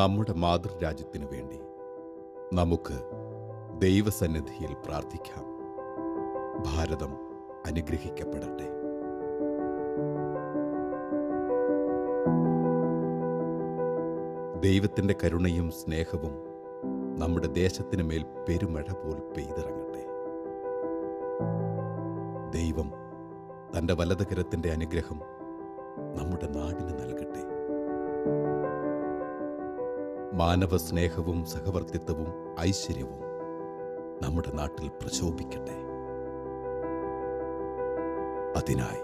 നമ്മുടെ മാതൃരാജ്യത്തിനു വേണ്ടി നമുക്ക് ദൈവസന്നിധിയിൽ പ്രാർത്ഥിക്കാം. ഭാരതം അനുഗ്രഹിക്കപ്പെടട്ടെ. ദൈവത്തിന്റെ കരുണയും സ്നേഹവും നമ്മുടെ ദേശത്തിന് മേൽ പെരുമഴ പോൽ പെയ്തിറങ്ങട്ടെ. ദൈവം തന്റെ വലതുകരത്തിന്റെ അനുഗ്രഹം നമ്മുടെ നാടിന് നൽകട്ടെ. മാനവ സ്നേഹവും സഹവർത്തിത്വവും ഐശ്വര്യവും നമ്മുടെ നാട്ടിൽ പ്രശോഭിക്കട്ടെ. അതിനായി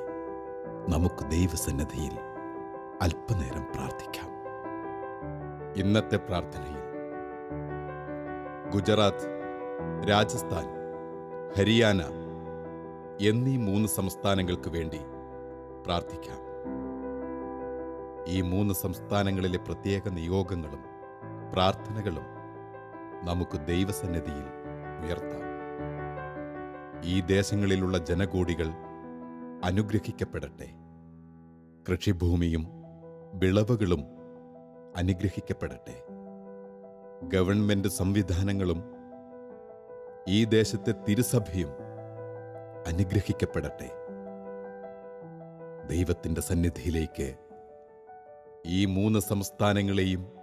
നമുക്ക് ദൈവസന്നദ്ധിയിൽ അല്പനേരം പ്രാർത്ഥിക്കാം. ഇന്നത്തെ പ്രാർത്ഥനയിൽ ഗുജറാത്ത് രാജസ്ഥാൻ ഹരിയാന എന്നീ മൂന്ന് സംസ്ഥാനങ്ങൾക്ക് വേണ്ടി പ്രാർത്ഥിക്കാം. ഈ മൂന്ന് സംസ്ഥാനങ്ങളിലെ പ്രത്യേക നിയോഗങ്ങളും പ്രാർത്ഥനകളും നമുക്ക് ദൈവസന്നിധിയിൽ ഉയർത്താം. ഈ ദേശങ്ങളിലുള്ള ജനകൂടികൾ അനുഗ്രഹിക്കപ്പെടട്ടെ. കൃഷിഭൂമിയും വിളവുകളും അനുഗ്രഹിക്കപ്പെടട്ടെ. ഗവൺമെന്റ് സംവിധാനങ്ങളും ഈ ദേശത്തെ തിരുസഭയും അനുഗ്രഹിക്കപ്പെടട്ടെ. ദൈവത്തിന്റെ സന്നിധിയിലേക്ക് ഈ മൂന്ന് സംസ്ഥാനങ്ങളെയും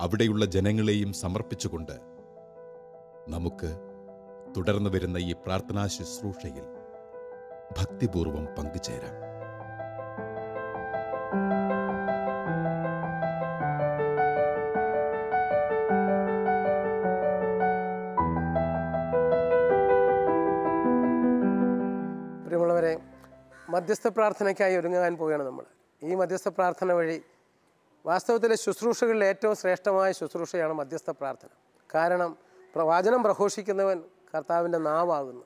അവിടെയുള്ള ജനങ്ങളെയും സമർപ്പിച്ചുകൊണ്ട് നമുക്ക് തുടർന്നു വരുന്ന ഈ പ്രാർത്ഥനാ ശുശ്രൂഷയിൽ ഭക്തിപൂർവം പങ്കുചേരാം. പ്രിയമുള്ളവരെ മധ്യസ്ഥ പ്രാർത്ഥനയ്ക്കായി ഒരുങ്ങാൻ പോവുകയാണ് നമ്മൾ. ഈ മധ്യസ്ഥ പ്രാർത്ഥന വഴി വാസ്തവത്തിലെ ശുശ്രൂഷകളിൽ ഏറ്റവും ശ്രേഷ്ഠമായ ശുശ്രൂഷയാണ് മധ്യസ്ഥ പ്രാർത്ഥന. കാരണം പ്രവാചനം പ്രഘോഷിക്കുന്നവൻ കർത്താവിന്റെ നാവാകുന്നു.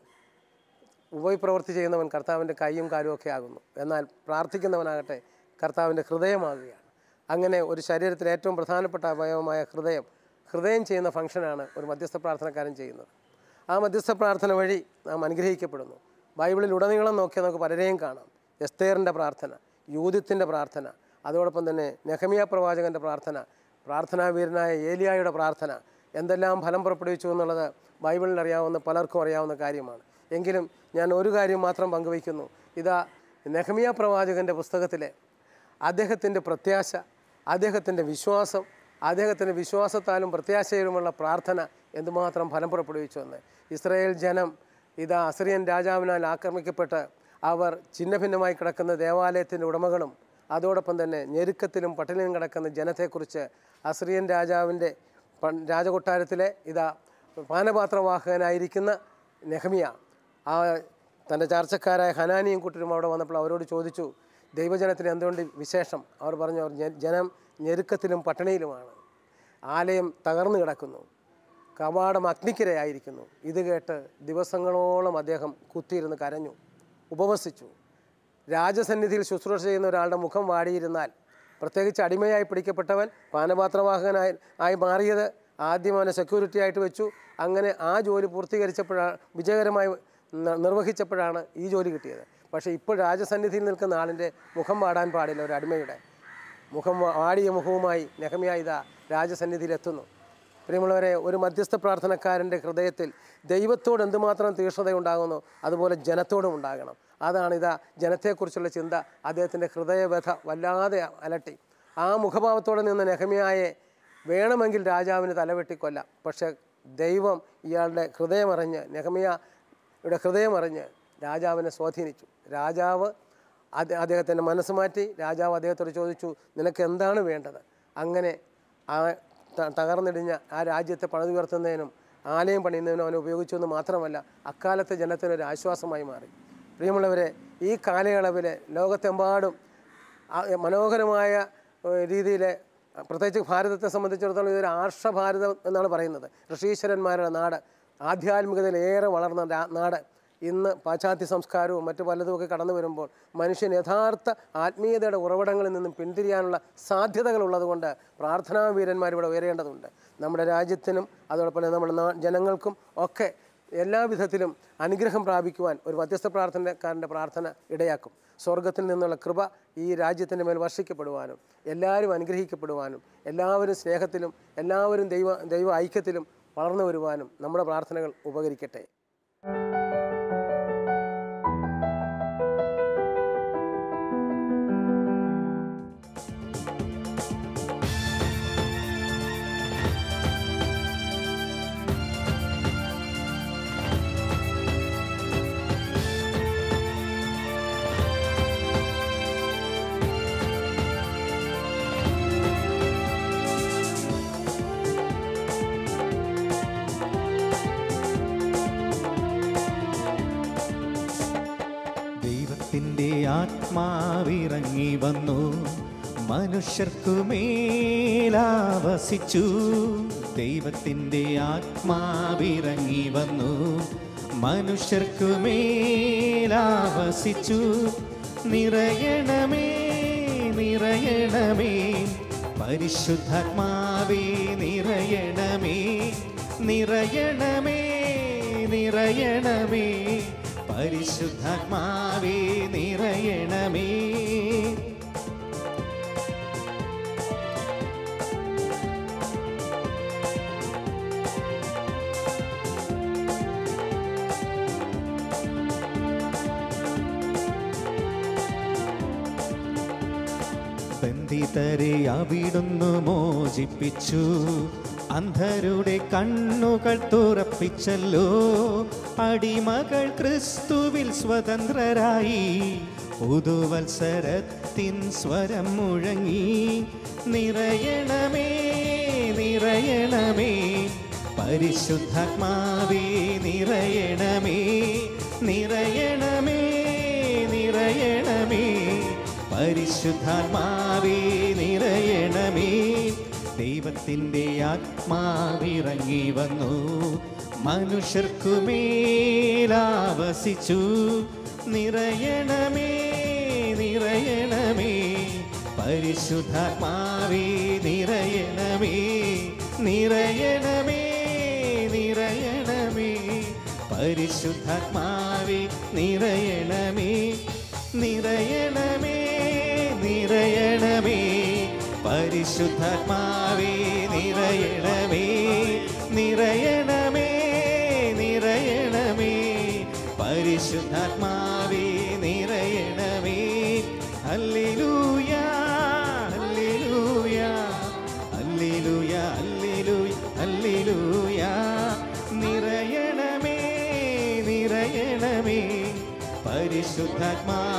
ഉപവിപ്രവൃത്തി ചെയ്യുന്നവൻ കർത്താവിന്റെ കൈയും കാലും ഒക്കെ ആകുന്നു. എന്നാൽ പ്രാർത്ഥിക്കുന്നവനാകട്ടെ കർത്താവിന്റെ ഹൃദയമാകുകയാണ്. അങ്ങനെ ഒരു ശരീരത്തിലെ ഏറ്റവും പ്രധാനപ്പെട്ട അവയവമായ ഹൃദയം ഹൃദയം ചെയ്യുന്ന ഫംഗ്ഷനാണ് ഒരു മധ്യസ്ഥ പ്രാർത്ഥനക്കാരൻ ചെയ്യുന്നത്. ആ മധ്യസ്ഥ പ്രാർത്ഥന വഴി നാം അനുഗ്രഹിക്കപ്പെടുന്നു. ബൈബിളിൽ ഉടനീളം നോക്കിയാൽ നമുക്ക് പലരെയും കാണാം. എസ്തേറിന്റെ പ്രാർത്ഥന യൂതിത്തിന്റെ പ്രാർത്ഥന അതോടൊപ്പം തന്നെ നെഹമിയ പ്രവാചകന്റെ പ്രാർത്ഥന പ്രാർത്ഥനാവീരനായ ഏലിയായുടെ പ്രാർത്ഥന എന്തെല്ലാം ഫലം പുറപ്പെടുവിച്ചു എന്നുള്ളത് ബൈബിളിൽ അറിയാവുന്ന പലർക്കും അറിയാവുന്ന കാര്യമാണ്. എങ്കിലും ഞാൻ ഒരു കാര്യം മാത്രം പങ്കുവയ്ക്കുന്നു. ഇതാ നെഹമിയ പ്രവാചകന്റെ പുസ്തകത്തിലെ അദ്ദേഹത്തിന്റെ പ്രത്യാശ അദ്ദേഹത്തിന്റെ വിശ്വാസം അദ്ദേഹത്തിന്റെ വിശ്വാസത്താലും പ്രത്യാശയിലുമുള്ള പ്രാർത്ഥന എന്തുമാത്രം ഫലം പുറപ്പെടുവിച്ചു എന്ന്. ഇസ്രയേൽ ജനം ഇതാ അസിറിയൻ രാജാവിനാൽ ആക്രമിക്കപ്പെട്ട് അവർ ഛിന്നഭിന്നമായി കിടക്കുന്ന ദേവാലയത്തിന്റെ ഉടമകളും അതോടൊപ്പം തന്നെ ഞെരുക്കത്തിലും പട്ടിണിയും കിടക്കുന്ന ജനത്തെക്കുറിച്ച് അസ്രിയൻ രാജാവിന്റെ രാജകൊട്ടാരത്തിലെ ഇതാ പാനപാത്രവാഹകനായിരിക്കുന്ന നെഹമിയ ആ തന്റെ ചാർച്ചക്കാരായ ഹനാനിയും കൂട്ടരും അവിടെ വന്നപ്പോൾ അവരോട് ചോദിച്ചു ദൈവജനത്തിന് എന്തുകൊണ്ട് വിശേഷം? അവർ പറഞ്ഞു അവർ ജനം ഞെരുക്കത്തിലും പട്ടിണിയിലുമാണ്. ആലയം തകർന്നു കിടക്കുന്നു. കവാടം അഗ്നിക്കിരയായിരിക്കുന്നു. ഇത് കേട്ട് ദിവസങ്ങളോളം അദ്ദേഹം കുത്തിയിരുന്ന് കരഞ്ഞു ഉപവസിച്ചു. രാജസന്നിധിയിൽ ശുശ്രൂഷ ചെയ്യുന്ന ഒരാളുടെ മുഖം വാടിയിരുന്നാൽ പ്രത്യേകിച്ച് അടിമയായി പിടിക്കപ്പെട്ടവൻ പാനപാത്രവാഹകനായി ആയി മാറിയത് ആദ്യം അവനെ സെക്യൂരിറ്റി ആയിട്ട് വെച്ചു. അങ്ങനെ ആ ജോലി പൂർത്തീകരിച്ചപ്പോഴാണ് വിജയകരമായി നിർവഹിച്ചപ്പോഴാണ് ഈ ജോലി കിട്ടിയത്. പക്ഷേ ഇപ്പോൾ രാജസന്നിധിയിൽ നിൽക്കുന്ന ആളിന്റെ മുഖം വാടാൻ പാടില്ല ഒരു അടിമയുടെ. മുഖം വാടിയ മുഖവുമായി നെഹമിയ ഇതാ രാജസന്നിധിയിൽ എത്തുന്നു. പ്രിയമുള്ളവരെ ഒരു മധ്യസ്ഥ പ്രാർത്ഥനക്കാരന്റെ ഹൃദയത്തിൽ ദൈവത്തോട് എന്തുമാത്രം തീക്ഷ്ണതയുണ്ടാകുന്നു അതുപോലെ ജനത്തോടും ഉണ്ടാകണം. അതാണ് ഇതാ ജനത്തെക്കുറിച്ചുള്ള ചിന്ത. അദ്ദേഹത്തിന്റെ ഹൃദയവ്യഥ വല്ലാതെ അലട്ടി. ആ മുഖഭാവത്തോടെ നിന്ന് നെഹമിയായെ വേണമെങ്കിൽ രാജാവിന് തലവെട്ടിക്കൊല്ലാം പക്ഷേ ദൈവം ഇയാളുടെ ഹൃദയമറിഞ്ഞ് നെഹമിയയുടെ ഹൃദയമറിഞ്ഞ് രാജാവിനെ സ്വാധീനിച്ചു. രാജാവ് അദ്ദേഹത്തിന്റെ മനസ്സ് മാറ്റി. രാജാവ് അദ്ദേഹത്തോട് ചോദിച്ചു നിനക്ക് എന്താണ് വേണ്ടത്? അങ്ങനെ ആ തകർന്നിടിഞ്ഞ ആ രാജ്യത്തെ പണിതുയർത്തുന്നതിനും ആലയം പണിയുന്നതിനും അവനെ ഉപയോഗിച്ചു എന്ന് മാത്രമല്ല അക്കാലത്തെ ജനത്തിനൊരു ആശ്വാസമായി മാറി. പ്രിയമുള്ളവരെ ഈ കാലയളവിൽ ലോകത്തെമ്പാടും മനോഹരമായ രീതിയിൽ പ്രത്യേകിച്ച് ഭാരതത്തെ സംബന്ധിച്ചിടത്തോളം ഇതൊരു ആർഷഭാരതം എന്നാണ് പറയുന്നത്. ഋഷീശ്വരന്മാരുടെ നാട് ആധ്യാത്മികതയിൽ ഏറെ വളർന്ന നാട്. ഇന്ന് പാശ്ചാത്യ സംസ്കാരവും മറ്റു പലതുമൊക്കെ കടന്നു വരുമ്പോൾ മനുഷ്യൻ യഥാർത്ഥ ആത്മീയതയുടെ ഉറവിടങ്ങളിൽ നിന്നും പിന്തിരിയാനുള്ള സാധ്യതകളുള്ളതുകൊണ്ട് പ്രാർത്ഥനാ വീരന്മാർ ഇവിടെ ഉയരേണ്ടതുണ്ട്. നമ്മുടെ രാജ്യത്തിനും അതോടൊപ്പം നമ്മുടെ ജനങ്ങൾക്കും ഒക്കെ എല്ലാ വിധത്തിലും അനുഗ്രഹം പ്രാപിക്കുവാൻ ഒരു മധ്യസ്ഥ പ്രാർത്ഥനക്കാരന്റെ പ്രാർത്ഥന ഇടയാക്കും. സ്വർഗത്തിൽ നിന്നുള്ള കൃപ ഈ രാജ്യത്തിന്റെ മേൽ വർഷിക്കപ്പെടുവാനും എല്ലാവരും അനുഗ്രഹിക്കപ്പെടുവാനും എല്ലാവരും സ്നേഹത്തിലും എല്ലാവരും ദൈവ ദൈവ ഐക്യത്തിലും വളർന്നു വരുവാനും നമ്മുടെ പ്രാർത്ഥനകൾ ഉപകരിക്കട്ടെ. മനുഷ്യർക്കു മേലാവസിച്ചു. ദൈവത്തിന്റെ ആത്മാവിറങ്ങി വന്നു. മനുഷ്യർക്കു മേലാവസിച്ചു. നിറയണമേ നിറയണമേ. പരിശുദ്ധാത്മാവേ നിറയണമേ. നിറയണമേ നിറയണമേ. പരിശുദ്ധാത്മാവേ നിറയണമേ. ബന്ധിതരെ അവിടുന്ന് മോചിപ്പിച്ചു. അന്ധരുടെ കണ്ണുകൾ തുറപ്പിച്ചല്ലോ. അടിമകൾ ക്രിസ്തുവിൽ സ്വതന്ത്രരായി. പുതുവത്സരത്തിൻ സ്വരം മുഴങ്ങി. നിറയണമേ നിറയണമേ. പരിശുദ്ധാത്മാവേ നിറയണമേ നിറയണമേ പരിശുദ്ധാത്മാവേ നിറയണമേ. ദൈവത്തിന്റെ ആത്മാവിറങ്ങി വന്നു. മനുഷ്യർക്കു മേലാവസിച്ചു നിറയണമേ നിറയണമേ. പരിശുദ്ധാത്മാവേ നിറയണമേ. നിറയണമേ നിറയണമേ. പരിശുദ്ധാത്മാവേ നിറയണമേ. നിറയണമേ. പരിശുദ്ധാത്മാവേ നിറയണമേ നിറയണമേ നിറയണമേ. പരിശുദ്ധാത്മാവേ നിറയണമേ. Alleluia hallelujah hallelujah hallelujah hallelujah. നിറയണമേ നിറയണമേ. പരിശുദ്ധാത്മാവേ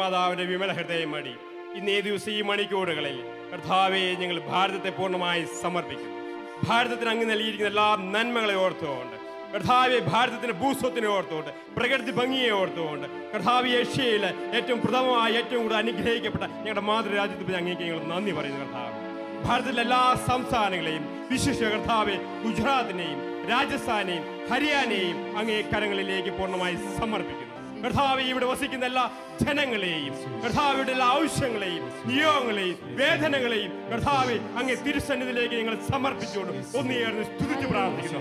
ദൈവമാതാവിന്റെ വിമല ഹൃദയം മടി ഇന്ന് ഈ ദിവസം ഈ മണിക്കൂറുകളിൽ കർത്താവെ ഞങ്ങൾ ഭാരതത്തെ പൂർണമായി സമർപ്പിക്കുന്നു. ഭാരതത്തിന് അങ്ങ് നൽകിയിരിക്കുന്ന എല്ലാ നന്മകളെ ഓർത്തുകൊണ്ട് കർത്താവെ ഭാരതത്തിന്റെ ഭൂസ്വത്തിനെ ഓർത്തുകൊണ്ട് പ്രകൃതി ഭംഗിയെ ഓർത്തുകൊണ്ട് കർത്താവ് ഏഷ്യയിൽ ഏറ്റവും പ്രഥമമായി ഏറ്റവും കൂടുതൽ അനുഗ്രഹിക്കപ്പെട്ട ഞങ്ങളുടെ മാതൃരാജ്യത്ത് അങ്ങേക്ക് ഞങ്ങൾ നന്ദി പറയുന്നു കർത്താവ്. ഭാരതത്തിലെ എല്ലാ സംസ്ഥാനങ്ങളെയും വിശിഷ്ട കർത്താവെ ഗുജറാത്തിനെയും രാജസ്ഥാനെയും ഹരിയാനയെയും അങ്ങേ കരങ്ങളിലേക്ക് പൂർണമായി സമർപ്പിക്കുന്നു. കർത്താവ് ഇവിടെ വസിക്കുന്ന എല്ലാ ജനങ്ങളെയും കർത്താവിയുടെ എല്ലാ ആവശ്യങ്ങളെയും നിയോഗങ്ങളെയും വേദനകളെയും കർത്താവെ അങ്ങ് തിരുസന്നിധിയിലേക്ക് ഞങ്ങൾ സമർപ്പിച്ചുകൊണ്ട് ഒന്നുചേർന്ന് സ്തുതിച്ച് പ്രാർത്ഥിക്കുന്നു.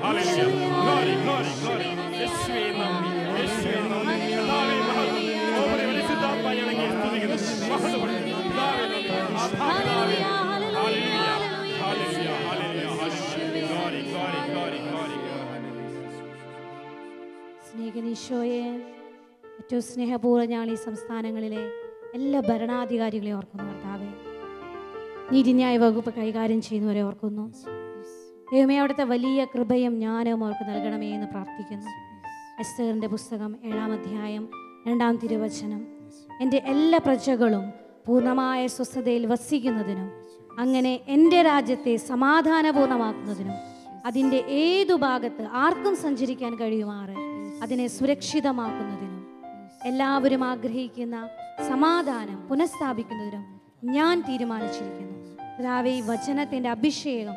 സ്നേഹനീശോയെ ഏറ്റവും സ്നേഹപൂർവം ഞങ്ങൾ ഈ സംസ്ഥാനങ്ങളിലെ എല്ലാ ഭരണാധികാരികളെ ഓർക്കുന്നു കർത്താവെ. നീതിന്യായ വകുപ്പ് കൈകാര്യം ചെയ്യുന്നവരെ ഓർക്കുന്നു. ദൈവമേ അവിടുത്തെ വലിയ കൃപയും ജ്ഞാനവും അവർക്ക് നൽകണമേ എന്ന് പ്രാർത്ഥിക്കുന്നു. എസ്തറിന്റെ പുസ്തകം ഏഴാം അധ്യായം രണ്ടാം തിരുവചനം. എന്റെ എല്ലാ പ്രജകളും പൂർണമായ സ്വസ്ഥതയിൽ വസിക്കുന്നതിനും അങ്ങനെ എന്റെ രാജ്യത്തെ സമാധാനപൂർണമാക്കുന്നതിനും അതിന്റെ ഏതു ഭാഗത്ത് ആർക്കും സഞ്ചരിക്കാൻ കഴിയുമാറ് അതിനെ സുരക്ഷിതമാക്കുന്നതിനും. എല്ലാവരും ആഗ്രഹിക്കുന്ന സമാധാനം പുനഃസ്ഥാപിക്കുന്നതിനും ഞാൻ തീരുമാനിച്ചിരിക്കുന്നു. ഈ വചനത്തിന്റെ അഭിഷേകം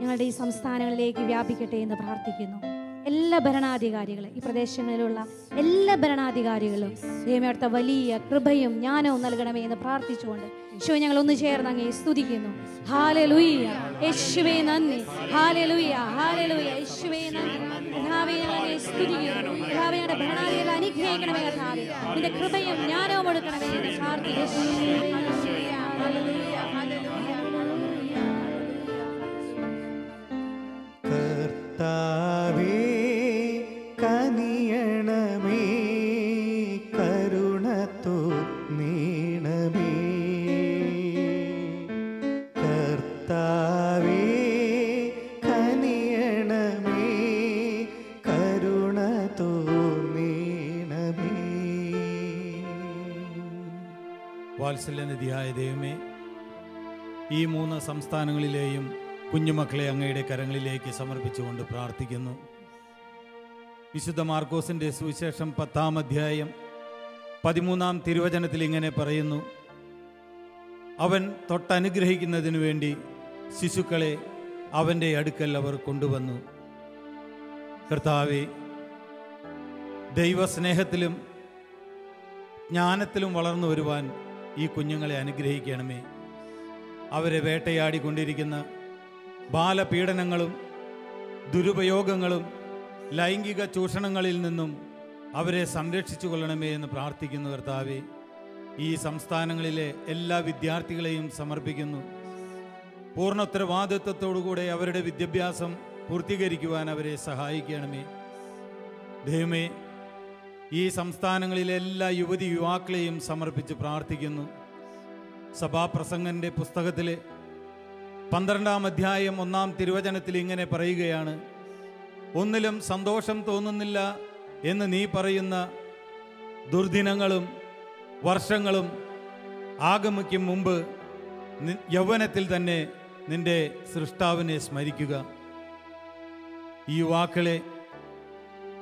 ഞങ്ങളുടെ ഈ സംസ്ഥാനങ്ങളിലേക്ക് വ്യാപിക്കട്ടെ എന്ന് പ്രാർത്ഥിക്കുന്നു. എല്ലാ ഭരണാധികാരികളെ ഈ പ്രദേശങ്ങളിലുള്ള എല്ലാ ഭരണാധികാരികളും ദൈവമേ അടുത്ത വലിയ കൃപയും ജ്ഞാനവും നൽകണമേ എന്ന് പ്രാർത്ഥിച്ചുകൊണ്ട് യേശുവെ ഞങ്ങൾ ഒന്ന് ചേർന്ന് അങ്ങേ സ്തുതിക്കുന്നു. കർത്താവേ നിന്റെ കൃപയും ജ്ഞാനവും എടുക്കണമേ എന്ന് പ്രാർത്ഥിക്കുന്നു. വാത്സല്യനിധിയായ ദൈവമേ ഈ മൂന്ന് സംസ്ഥാനങ്ങളിലെയും കുഞ്ഞുമക്കളെ അങ്ങയുടെ കരങ്ങളിലേക്ക് സമർപ്പിച്ചുകൊണ്ട് പ്രാർത്ഥിക്കുന്നു. വിശുദ്ധ മാർക്കോസിന്റെ സുവിശേഷം പത്താം അധ്യായം പതിമൂന്നാം തിരുവചനത്തിൽ ഇങ്ങനെ പറയുന്നു അവൻ തൊട്ടനുഗ്രഹിക്കുന്നതിനു വേണ്ടി ശിശുക്കളെ അവന്റെ അടുക്കൽ അവർ കൊണ്ടുവന്നു. കർത്താവെ ദൈവസ്നേഹത്തിലും ജ്ഞാനത്തിലും വളർന്നു വരുവാൻ ഈ കുഞ്ഞുങ്ങളെ അനുഗ്രഹിക്കണമേ. അവരെ വേട്ടയാടിക്കൊണ്ടിരിക്കുന്ന ബാലപീഡനങ്ങളും ദുരുപയോഗങ്ങളും ലൈംഗിക ചൂഷണങ്ങളിൽ നിന്നും അവരെ സംരക്ഷിച്ചു കൊള്ളണമേ എന്ന് പ്രാർത്ഥിക്കുന്നു കർത്താവേ. ഈ സംസ്ഥാനങ്ങളിലെ എല്ലാ വിദ്യാർത്ഥികളെയും സമർപ്പിക്കുന്നു. പൂർണ ഉത്തരവാദിത്വത്തോടുകൂടെ അവരുടെ വിദ്യാഭ്യാസം പൂർത്തീകരിക്കുവാൻ അവരെ സഹായിക്കണമേ. ദൈവമേ ഈ സംസ്ഥാനങ്ങളിലെ എല്ലാ യുവതി യുവാക്കളെയും സമർപ്പിച്ച് പ്രാർത്ഥിക്കുന്നു. സഭാപ്രസംഗന്റെ പുസ്തകത്തിലെ പന്ത്രണ്ടാം അധ്യായം ഒന്നാം തിരുവചനത്തിൽ ഇങ്ങനെ പറയുകയാണ് ഒന്നിലും സന്തോഷം തോന്നുന്നില്ല എന്ന് നീ പറയുന്ന ദുർദിനങ്ങളും വർഷങ്ങളും ആഗമിക്കും മുമ്പ് യൗവനത്തിൽ തന്നെ നിന്റെ സൃഷ്ടാവിനെ സ്മരിക്കുക. ഈ യുവാക്കളെ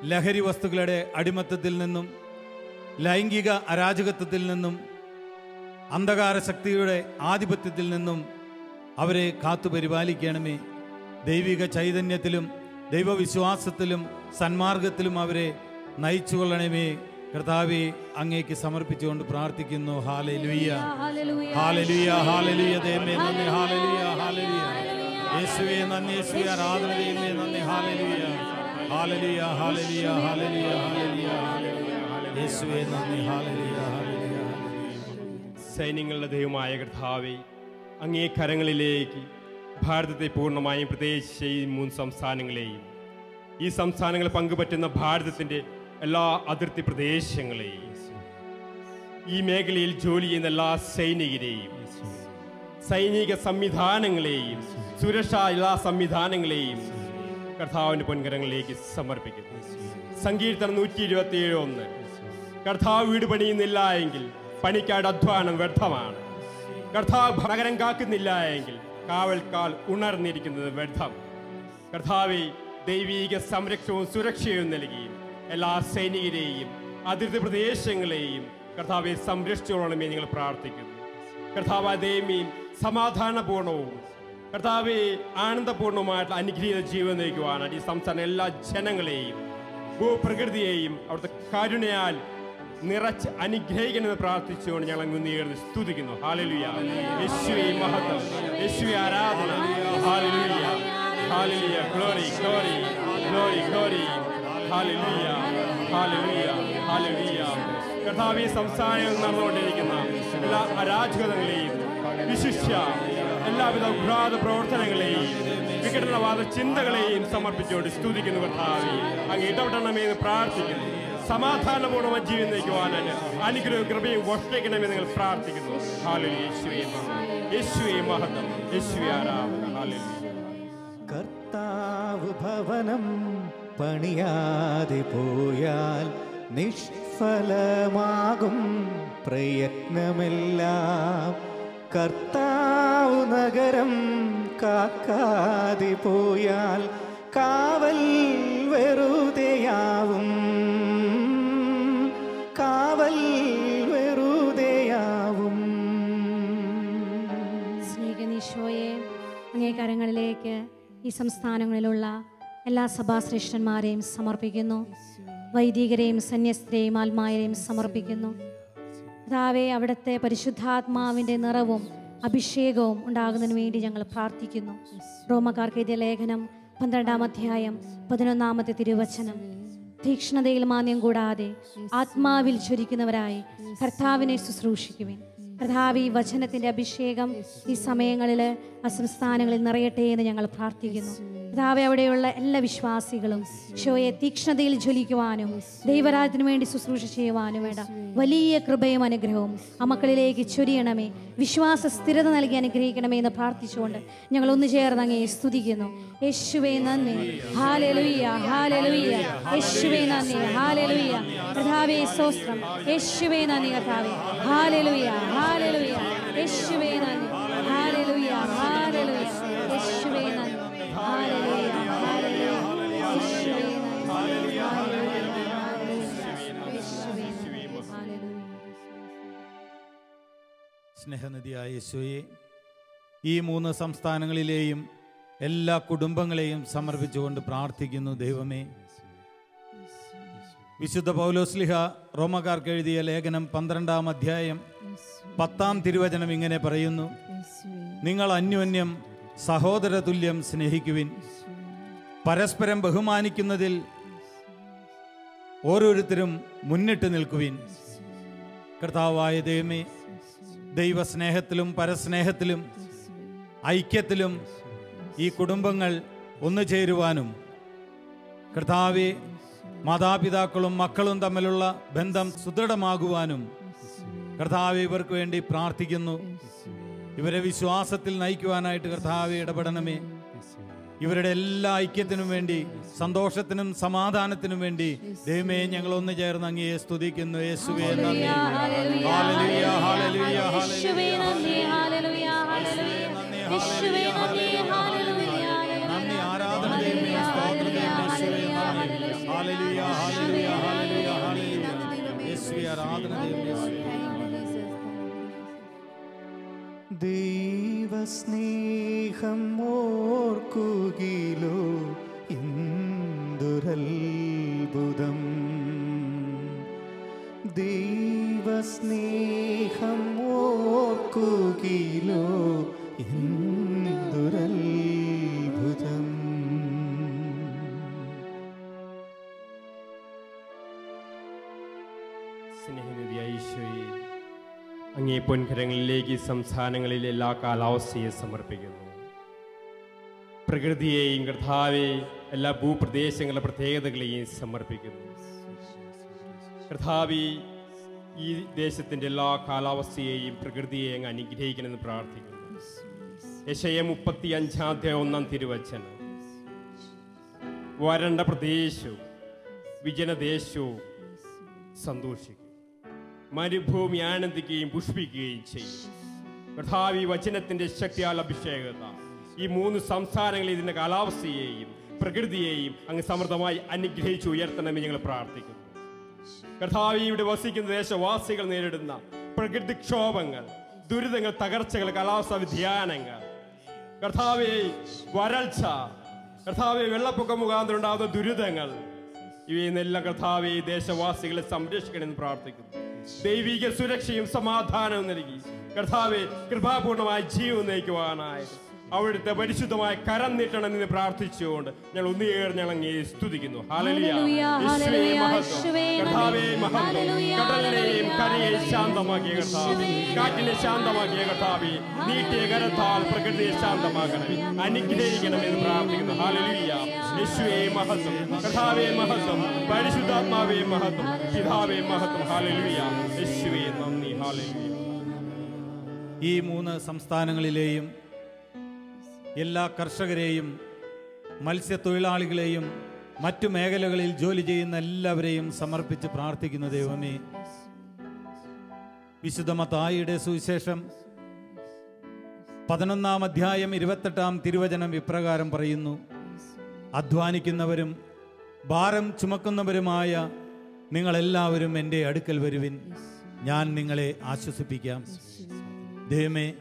ലഹരി വസ്തുക്കളുടെ അടിമത്തത്തിൽ നിന്നും ലൈംഗിക അരാജകത്വത്തിൽ നിന്നും അന്ധകാര ശക്തിയുടെ ആധിപത്യത്തിൽ നിന്നും അവരെ കാത്തു പരിപാലിക്കണമേ. ദൈവിക ചൈതന്യത്തിലും ദൈവവിശ്വാസത്തിലും സന്മാർഗത്തിലും അവരെ നയിച്ചു കൊള്ളണമേ കർത്താവെ അങ്ങേക്ക് സമർപ്പിച്ചുകൊണ്ട് പ്രാർത്ഥിക്കുന്നു. ഹാലെ ലുയ്യ ഹാലലുയ ഹാലലുയ ദൈവമേ നന്ദി. ഹാലലുയ ഹാലലുയ യേശുവേ നന്ദി. യേശുവേ ആരാധന ചെയ്യുന്നേ. നന്ദി. ഹാലലുയ യേശുവേ സൈന്യങ്ങളുടെ ദൈവമായ കർത്താവെ അങ്ങേ കരങ്ങളിലേക്ക് ഭാരതത്തെ പൂർണമായും പ്രത്യേകിച്ച് ഈ മൂന്ന് സംസ്ഥാനങ്ങളെയും ഈ സംസ്ഥാനങ്ങൾ പങ്കുപറ്റുന്ന ഭാരതത്തിന്റെ എല്ലാ അതിർത്തി പ്രദേശങ്ങളെയും ഈ മേഖലയിൽ ജോലി ചെയ്യുന്ന എല്ലാ സൈനികരെയും സൈനിക സംവിധാനങ്ങളെയും സുരക്ഷാ എല്ലാ സംവിധാനങ്ങളെയും കർത്താവിന്റെ പൊൻകരങ്ങളിലേക്ക് സമർപ്പിക്കുന്നു. സങ്കീർത്തനം നൂറ്റി ഇരുപത്തി ഏഴ് ഒന്ന്. കർത്താവ് വീട് പണിയുന്നില്ല എങ്കിൽ പണിക്കാട് അധ്വാനം വ്യർത്ഥമാണ്. കർത്താവ് നഗരം കാക്കുന്നില്ല എങ്കിൽ കാവൽക്കാൽ ഉണർന്നിരിക്കുന്നത് വ്യർത്ഥം. കർത്താവെ ദൈവീക സംരക്ഷണവും സുരക്ഷയും നൽകിയും എല്ലാ സൈനികരെയും അതിർത്തി പ്രദേശങ്ങളെയും കർത്താവെ സംരക്ഷിച്ചോളണമേ നിങ്ങൾ പ്രാർത്ഥിക്കുന്നു. കർത്താവ് ദൈവീം സമാധാനപൂർണവും കർത്താവെ ആനന്ദപൂർണമായിട്ടുള്ള അനുഗ്രഹീത ജീവൻ നയിക്കുവാനാണ് ഈ സംസ്ഥാന എല്ലാ ജനങ്ങളെയും ഭൂപ്രകൃതിയെയും അവിടുത്തെ കരുണയാൽ നിറച്ച് അനുഗ്രഹിക്കണമെന്ന് പ്രാർത്ഥിച്ചുകൊണ്ട് ഞങ്ങൾ അങ്ങ് സ്തുതിക്കുന്നു. ഹാലലുയ യേശുവേ മഹത്വം. യേശുവേ ആരാധന. കർത്താവെ സംസ്ഥാനങ്ങളിൽ നടന്നുകൊണ്ടിരിക്കുന്ന എല്ലാ അരാജകതകളെയും വിശിഷ്യ എല്ലാവിധ ഉഗ്രാത പ്രവർത്തനങ്ങളെയും വിഘടനവാദ ചിന്തകളെയും സമർപ്പിച്ചുകൊണ്ട് സ്തുതിക്കുന്നു കർത്താവി. അങ്ങ് ഇടപെടണമേ എന്ന് പ്രാർത്ഥിക്കുന്നു. സമാധാനപൂർവം നയിക്കുവാനായിട്ട് അനുഗ്രഹവും കൃപയും വർഷിക്കണമെന്ന് നിങ്ങൾ പ്രാർത്ഥിക്കുന്നു. കർത്താവ് ഭവനം പണിയാതെ പോയാൽ നിഷ്ഫലമാകും പ്രയത്നമെല്ലാം. കർത്താവ് നഗരം കാക്കാതെ പോയാൽ കാവൽ വെറുതെയാവും. കാവൽ വെറുതെയാവും. സ്നേഹനീശോയെ അങ്ങേ ഈ സംസ്ഥാനങ്ങളിലുള്ള എല്ലാ സഭാശ്രേഷ്ഠന്മാരെയും സമർപ്പിക്കുന്നു. വൈദികരെയും സന്യസ്തരെയും ആത്മാരെയും സമർപ്പിക്കുന്നു. കർത്താവെ അവിടുത്തെ പരിശുദ്ധാത്മാവിന്റെ നിറവും അഭിഷേകവും ഉണ്ടാകുന്നതിന് വേണ്ടി ഞങ്ങൾ പ്രാർത്ഥിക്കുന്നു. റോമക്കാർക്ക് എഴുതിയ ലേഖനം പന്ത്രണ്ടാം അധ്യായം പതിനൊന്നാമത്തെ തിരുവചനം. തീക്ഷ്ണതയിൽ മാന്യം കൂടാതെ ആത്മാവിൽ ചൊരിക്കുന്നവരായി കർത്താവിനെ ശുശ്രൂഷിക്കുവിൻ. കർത്താവ് ഈ വചനത്തിന്റെ അഭിഷേകം ഈ സമയങ്ങളിൽ ആ സംസ്ഥാനങ്ങളിൽ നിറയട്ടെ എന്ന് ഞങ്ങൾ പ്രാർത്ഥിക്കുന്നു. കർത്താവ് അവിടെയുള്ള എല്ലാ വിശ്വാസികളും ഷോയെ തീക്ഷ്ണതയിൽ ജ്വലിക്കുവാനും ദൈവരാജ്യത്തിനു വേണ്ടി ശുശ്രൂഷ ചെയ്യുവാനും വേണ്ട വലിയ കൃപയും അനുഗ്രഹവും ആ മക്കളിലേക്ക് ചൊരിയണമേ. വിശ്വാസ സ്ഥിരത നൽകി അനുഗ്രഹിക്കണമേ എന്ന് പ്രാർത്ഥിച്ചുകൊണ്ട് ഞങ്ങൾ ഒന്നു ചേർന്ന് അങ്ങേ സ്തുതിക്കുന്നു. യേശുവേ നന്ദി. ഹാലലുയ്യ ഹാലലുയ്യ യേശുവേ നന്ദി. ഹാലലുയ്യ കഥാവേ സ്തോത്രം. യേശുവേ നന്ദി കഥാവേ ഹാലലുയ്യ ഹാലലുയ്യ യേശുവേ നന്ദി. സ്നേഹനിധിയായ യേശുവെ ഈ മൂന്ന് സംസ്ഥാനങ്ങളിലെയും എല്ലാ കുടുംബങ്ങളെയും സമർപ്പിച്ചുകൊണ്ട് പ്രാർത്ഥിക്കുന്നു ദൈവമേ. വിശുദ്ധ പൗലോസ്ലിഹ റോമക്കാർക്ക് എഴുതിയ ലേഖനം പന്ത്രണ്ടാം അധ്യായം പത്താം തിരുവചനം ഇങ്ങനെ പറയുന്നു. നിങ്ങൾ അന്യോന്യം സഹോദര തുല്യം സ്നേഹിക്കുവിൻ. പരസ്പരം ബഹുമാനിക്കുന്നതിൽ ഓരോരുത്തരും മുന്നിട്ട് നിൽക്കുവിൻ. കർത്താവായ ദൈവമേ ദൈവസ്നേഹത്തിലും പരസ്നേഹത്തിലും ഐക്യത്തിലും ഈ കുടുംബങ്ങൾ ഒന്നു ചേരുവാനും കർത്താവെ മാതാപിതാക്കളും മക്കളും തമ്മിലുള്ള ബന്ധം സുദൃഢമാകുവാനും കർത്താവ് ഇവർക്ക് വേണ്ടി പ്രാർത്ഥിക്കുന്നു. ഇവരെ വിശ്വാസത്തിൽ നയിക്കുവാനായിട്ട് കർത്താവ് ഇടപെടണമേ. ഇവരുടെ എല്ലാ ഐക്യത്തിനും വേണ്ടി സന്തോഷത്തിനും സമാധാനത്തിനും വേണ്ടി ദൈവമേ ഞങ്ങൾ ഒന്ന് ചേർന്ന് അങ്ങയെ സ്തുതിക്കുന്നു. യേശുവേ നന്ദി. ഹാലലുയ ഹാലലുയ യേശുവേ നന്ദി ഹാലലുയ ഹാലലുയ യേശുവേ നന്ദി ഹാലലുയ നന്ദി ആരാധന ദൈവമേ സ്തോത്രം ദൈവമേ യേശുവേ നന്ദി. ഹാലലുയ ഹാലലുയ ഹാലലുയ ഹാലലുയ യേശുവേ ആരാധന ദൈവമേ യേശുവേ. ദൈവസ്നേഹം ഓർക്കുകിലോ ഇന്ദുരൽബുദം ദൈവസ്നേഹം ഓർക്കുകിലോ എന്തൊരത്ഭുതം അങ്ങേ പൊൻകരങ്ങളിലേക്ക് സംസ്ഥാനങ്ങളിലെ എല്ലാ കാലാവസ്ഥയും സമർപ്പിക്കുന്നു. പ്രകൃതിയെയും കർത്താവെ എല്ലാ ഭൂപ്രദേശങ്ങളുടെ പ്രത്യേകതകളെയും സമർപ്പിക്കുന്നു. കർത്താവി ഈ ദേശത്തിന്റെ എല്ലാ കാലാവസ്ഥയെയും പ്രകൃതിയെയും അങ്ങ് അനുഗ്രഹിക്കണമെന്ന് പ്രാർത്ഥിക്കുന്നു. യശയ മുപ്പത്തി അഞ്ചാധ്യായ ഒന്നാം തിരുവച്ചനം വരണ്ട പ്രദേശവും വിജനദേശവും സന്തോഷിക്കും. മരുഭൂമി ആനന്ദിക്കുകയും പുഷ്പിക്കുകയും ചെയ്യും. കർത്താവ് വചനത്തിന്റെ ശക്തിയാൽ അഭിഷേകത. ഈ മൂന്ന് സംസ്ഥാനങ്ങളിൽ ഇതിന്റെ കാലാവസ്ഥയെയും പ്രകൃതിയെയും അങ്ങ് സമൃദ്ധമായി അനുഗ്രഹിച്ചു ഉയർത്തണമെന്ന് ഞങ്ങൾ പ്രാർത്ഥിക്കുന്നു. കർത്താവ് ഇവിടെ വസിക്കുന്ന ദേശവാസികൾ നേരിടുന്ന പ്രകൃതിക്ഷോഭങ്ങൾ ദുരിതങ്ങൾ തകർച്ചകൾ കാലാവസ്ഥാ വ്യതിയാനങ്ങൾ കർത്താവെ വരൾച്ച കർത്താവെ വെള്ളപ്പൊക്കം മുഖാന്തരം ഉണ്ടാകുന്ന ദുരിതങ്ങൾ കർത്താവെ ഈ ദേശവാസികളെ സംരക്ഷിക്കണമെന്ന് പ്രാർത്ഥിക്കുന്നു. ദൈവിക സുരക്ഷയും സമാധാനവും നൽകി. കർത്താവെ കൃപാപൂർണമായി ജീവൻ നയിക്കുവാനായി. അവിടുത്തെ പരിശുദ്ധമായ കരം നീട്ടണം എന്ന് പ്രാർത്ഥിച്ചുകൊണ്ട് ഞങ്ങൾ ഒന്നുകേറി ഞങ്ങൾ അങ്ങേ സ്തുതിക്കുന്നു. കടലിനെയും കരയെ ശാന്തമാക്കിയ കർത്താവേ കാറ്റിനെ ശാന്തമാക്കിയ കർത്താവേ നീട്ടിയ കരത്താൽ പ്രകൃതിയെ ശാന്തമാക്കണമേ. അനുഗ്രഹിക്കണമെന്ന് പ്രാർത്ഥിക്കുന്നു. ഹാലലിയ യേശുവേ മഹത്വം. കർത്താവേ മഹത്വം. പരിശുദ്ധാത്മാവേ മഹത്വം. പിതാവേ മഹത്വം. ഹാലലിയ യേശുവേ നന്ദി. ഹാലലിയ ഈ മൂന്ന് സംസ്ഥാനങ്ങളിലെയും എല്ലാ കർഷകരെയും മത്സ്യത്തൊഴിലാളികളെയും മറ്റു മേഖലകളിൽ ജോലി ചെയ്യുന്ന എല്ലാവരെയും സമർപ്പിച്ച് പ്രാർത്ഥിക്കുന്ന ദൈവമേ. വിശുദ്ധ മത്തായിയുടെ സുവിശേഷം പതിനൊന്നാം അധ്യായം ഇരുപത്തെട്ടാം തിരുവചനം ഇപ്രകാരം പറയുന്നു. അധ്വാനിക്കുന്നവരും ഭാരം ചുമക്കുന്നവരുമായ നിങ്ങളെല്ലാവരും എന്റെ അടുക്കൽ വരുവിൻ. ഞാൻ നിങ്ങളെ ആശ്വസിപ്പിക്കാം. ദൈവമേ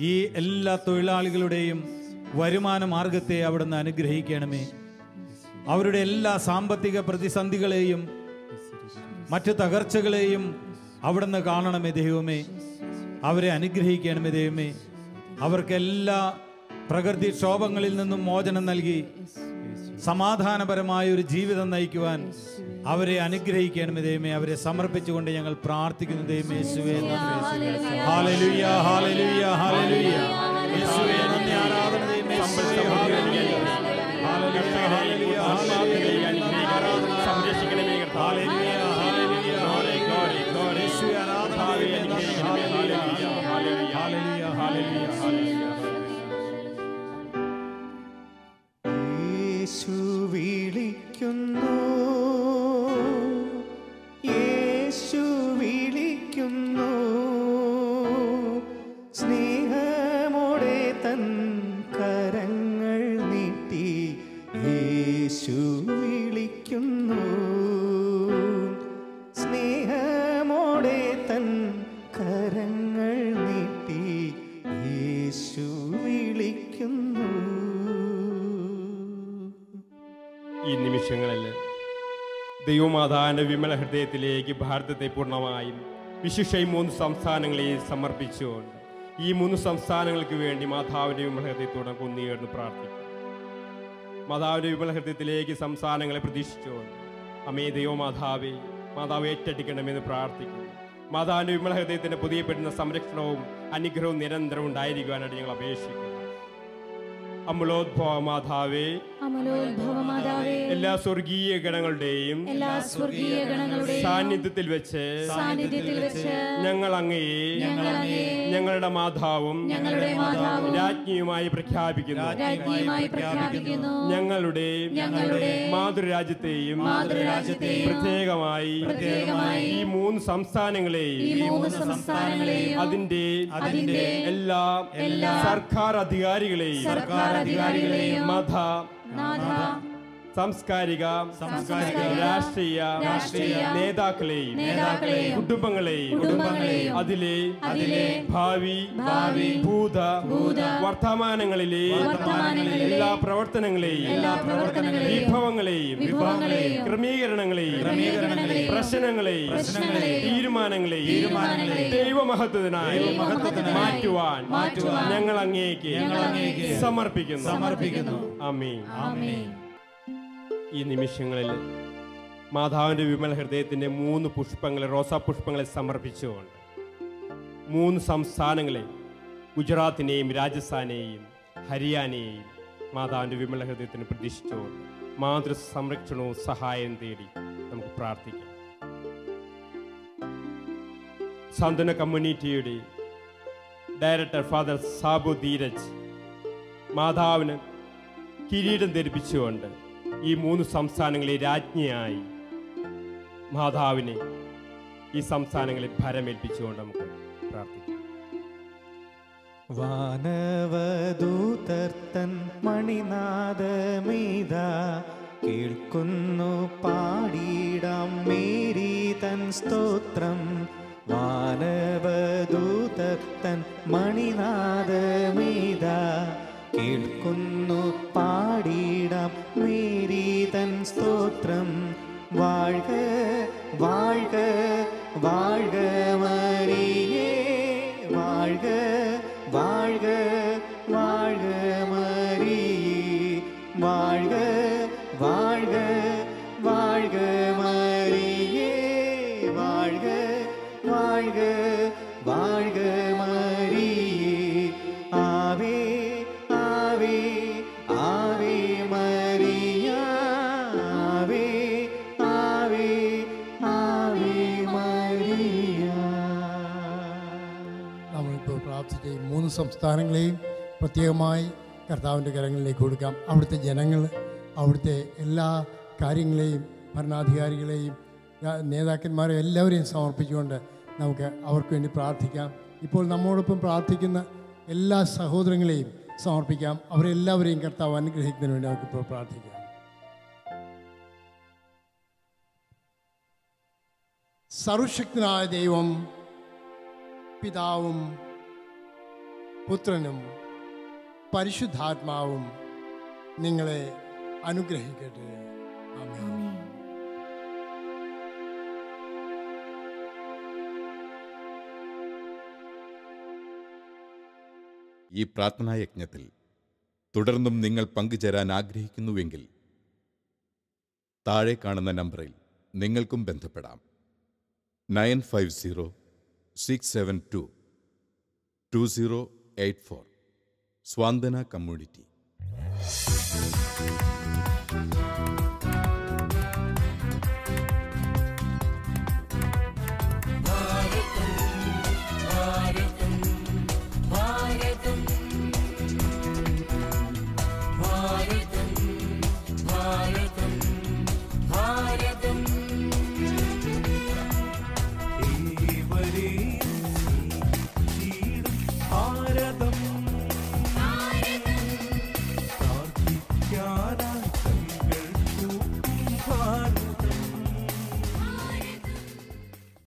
ഈ എല്ലാ തൊഴിലാളികളുടെയും വരുമാന മാർഗത്തെ അവിടുന്ന് അനുഗ്രഹിക്കണമേ. അവരുടെ എല്ലാ സാമ്പത്തിക പ്രതിസന്ധികളെയും മറ്റു തകർച്ചകളെയും അവിടുന്ന് കാണണമേ ദൈവമേ. അവരെ അനുഗ്രഹിക്കണമേ ദൈവമേ. അവർക്ക് എല്ലാ പ്രകൃതി ക്ഷോഭങ്ങളിൽ നിന്നും മോചനം നൽകി സമാധാനപരമായ ഒരു ജീവിതം നയിക്കുവാൻ അവരെ അനുഗ്രഹിക്കണമേ ദൈവമേ. അവരെ സമർപ്പിച്ചുകൊണ്ട് ഞങ്ങൾ പ്രാർത്ഥിക്കുന്നു ദൈവമേ. യേശുവേ നന്ദി. ഹാലലുയ്യ ഹാലലുയ്യ ഹാലലുയ്യ യേശുവേ നന്ദി. ആരാധന ദൈവമേ. ഹാലലുയ്യ ദൈവമാതാവിന്റെ വിമല ഹൃദയത്തിലേക്ക് ഭാരതത്തെ പൂർണമായും വിശിഷ്ട മൂന്ന് സംസ്ഥാനങ്ങളെ സമർപ്പിച്ചുകൊണ്ട് ഈ മൂന്ന് സംസ്ഥാനങ്ങൾക്ക് വേണ്ടി മാതാവിന്റെ വിമല ഹൃദയത്തോടെ കൊന്നിയേർന്ന് പ്രാർത്ഥിക്കും. മാതാവിന്റെ വിമല ഹൃദയത്തിലേക്ക് സംസ്ഥാനങ്ങളെ പ്രതീക്ഷിച്ചുകൊണ്ട് അമേ ദൈവമാതാവേ മാതാവ് ഏറ്റെടുക്കണമെന്ന് പ്രാർത്ഥിക്കുന്നു. മാതാവിന്റെ വിമല ഹൃദയത്തിന്റെ പുതിയപ്പെടുന്ന സംരക്ഷണവും അനുഗ്രഹവും നിരന്തരം ഉണ്ടായിരിക്കുവാനായിട്ട് ഞങ്ങൾ അപേക്ഷിക്കുന്നു. അമലോദ്ഭവ മാതാവേ എല്ലാ സ്വർഗീയ ഗണങ്ങളുടെയും എല്ലാ സ്വർഗീയ ഗണങ്ങളുടെയും സാന്നിധ്യത്തിൽ വെച്ച് സാന്നിധ്യത്തിൽ വെച്ച് ഞങ്ങൾ അങ്ങയെ ഞങ്ങളുടെ മാതാവും ഞങ്ങളുടെ മാതാവും രാജ്ഞിയുമായി പ്രഖ്യാപിക്കുന്നു. രാജ്ഞിയുമായി പ്രഖ്യാപിക്കുന്നു. ഞങ്ങളുടെ ഞങ്ങളുടെ മാതൃരാജ്യത്തെയും മാതൃരാജ്യത്തെയും പ്രത്യേകമായി പ്രത്യേകമായി ഈ മൂന്ന് സംസ്ഥാനങ്ങളെയും ഈ മൂന്ന് സംസ്ഥാനങ്ങളെയും അതിന്റെ അതിന്റെ എല്ലാ എല്ലാ സർക്കാർ അധികാരികളെയും സർക്കാർ അധികാരികളെയും മത 那他 സാംസ്കാരിക സാംസ്കാരിക, രാഷ്ട്രീയ രാഷ്ട്രീയ നേതാക്കളെയും നേതാക്കളെയും കുടുംബങ്ങളെയും കുടുംബങ്ങളെയും അതിലെ അതിലെ ഭാവി ഭാവി ഭൂത ഭൂത വർത്തമാനങ്ങളിലെ വർത്തമാനങ്ങളിലെ എല്ലാ പ്രവർത്തനങ്ങളെയും എല്ലാ പ്രവർത്തനങ്ങളെയും വിഭവങ്ങളെയും വിഭവങ്ങളെയും ക്രമീകരണങ്ങളെയും ക്രമീകരണങ്ങളെയും പ്രശ്നങ്ങളെയും പ്രശ്നങ്ങളെയും തീരുമാനങ്ങളെയും തീരുമാനങ്ങളെയും ദൈവമഹത്വത്തിനായി ദൈവമഹത്വത്തിനായി മാറ്റുവാൻ മാറ്റുവാൻ ഞങ്ങൾ അങ്ങേക്ക് ഞങ്ങൾ അങ്ങേക്ക് സമർപ്പിക്കുന്നു. സമർപ്പിക്കുന്നു. ആമീൻ. ആമേൻ. ഈ നിമിഷങ്ങളിൽ മാതാവിന്റെ വിമല ഹൃദയത്തിന്റെ മൂന്ന് പുഷ്പങ്ങളെ റോസാ പുഷ്പങ്ങളെ സമർപ്പിച്ചുകൊണ്ട് മൂന്ന് സംസ്ഥാനങ്ങളെ ഗുജറാത്തിനെയും രാജസ്ഥാനെയും ഹരിയാനയെയും മാതാവിന്റെ വിമല ഹൃദയത്തിന് പ്രതീക്ഷിച്ചുകൊണ്ട് മാതൃ സംരക്ഷണവും സഹായം തേടി നമുക്ക് പ്രാർത്ഥിക്കാം. സാന്ത്വന കമ്മ്യൂണിറ്റിയുടെ ഡയറക്ടർ ഫാദർ സാബു ധീരജ് മാതാവിന് കിരീടം ധരിപ്പിച്ചുകൊണ്ട് ഈ മൂന്ന് സംസ്ഥാനങ്ങളെ രാജ്ഞിയായി. മാതാവിനെ ഈ സംസ്ഥാനങ്ങളെ ഭരമേൽപ്പിച്ചുകൊണ്ട് നമുക്ക് പ്രാർത്ഥിക്കാം. വാനവദൂതർത്തൻ മണിനാദമീത കേൾക്കുന്നു പാടിയിടം മേരി തൻ സ്തോത്രം. വാനവദൂതർത്തൻ മണിനാദമീത കേൾക്കുന്നു പാടിയിടം മേരി ஸ்தோத்திரம். வாழ்க வாழ்க வாழ்க. പ്രാർത്ഥിച്ച ഈ മൂന്ന് സംസ്ഥാനങ്ങളെയും പ്രത്യേകമായി കർത്താവിന്റെ കരങ്ങളിലേക്ക് കൊടുക്കാം. അവിടുത്തെ ജനങ്ങൾ അവിടുത്തെ എല്ലാ കാര്യങ്ങളെയും ഭരണാധികാരികളെയും നേതാക്കന്മാരെ എല്ലാവരെയും സമർപ്പിച്ചുകൊണ്ട് നമുക്ക് അവർക്ക് വേണ്ടി പ്രാർത്ഥിക്കാം. ഇപ്പോൾ നമ്മോടൊപ്പം പ്രാർത്ഥിക്കുന്ന എല്ലാ സഹോദരങ്ങളെയും സമർപ്പിക്കാം. അവരെല്ലാവരെയും കർത്താവ് അനുഗ്രഹിക്കുന്നതിന് വേണ്ടി നമുക്കിപ്പോൾ പ്രാർത്ഥിക്കാം. സർവശക്തനായ ദൈവം പിതാവും പുത്രനും പരിശുദ്ധാത്മാവും നിങ്ങളെ അനുഗ്രഹിക്കട്ടെ. ഈ ഈ പ്രാർത്ഥനായജ്ഞത്തിൽ തുടർന്നും നിങ്ങൾ പങ്കുചേരാൻ ആഗ്രഹിക്കുന്നുവെങ്കിൽ താഴെ കാണുന്ന നമ്പറിൽ നിങ്ങൾക്കും ബന്ധപ്പെടാം. Nine five zero six seven two two zero Eight 84 Swandana Community.